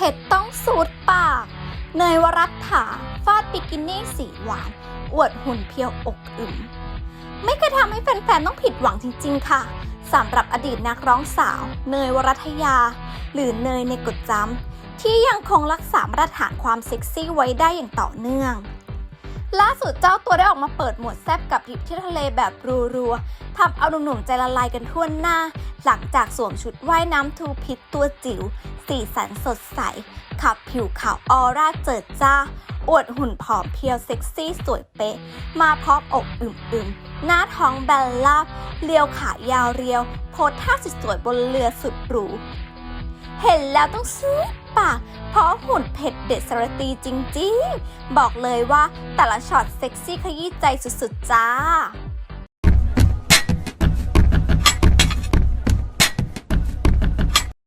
เผ็ดต้องสูดปาก เนยวรัตถาฟาดบิกินี่สีหวาน อวดหุ่นเพียวอกอึม ไม่เคยทำให้แฟนๆ ต้องผิดหวังจริง ๆ ค่ะสำหรับอดีตนักร้องสาว เนยวรัตยา หรือเนยในกฎจำที่ยังคงรักษามาตรฐานความเซ็กซี่ไว้ได้อย่างต่อเนื่องล่าสุดเจ้าตัวได้ออกมาเปิดหมวดแซบกับทริปที่ทะเลแบบรัวๆทำเอาหนุ่มๆใจละลายกันทั่วหน้า หลังจากสวมชุดว่ายน้ำทูพิษตัวจิ๋ว สีสันสดใส ขับผิวขาวออร่าเจิดจ้า อวดหุ่นผอมเพรียวเซ็กซี่สวยเป๊ะ มาพร้อมอกอึมๆ หน้าท้องแบนลาบเลียวขายาวเรียว โพสท่าสวยๆบนเรือสุดหรูเห็นแล้วต้องซื้อปาก เพราะหุ่นเผ็ดเด็ดสรตีจริงๆ บอกเลยว่าแต่ละช็อตเซ็กซี่ขยี้ใจสุดๆ จ้า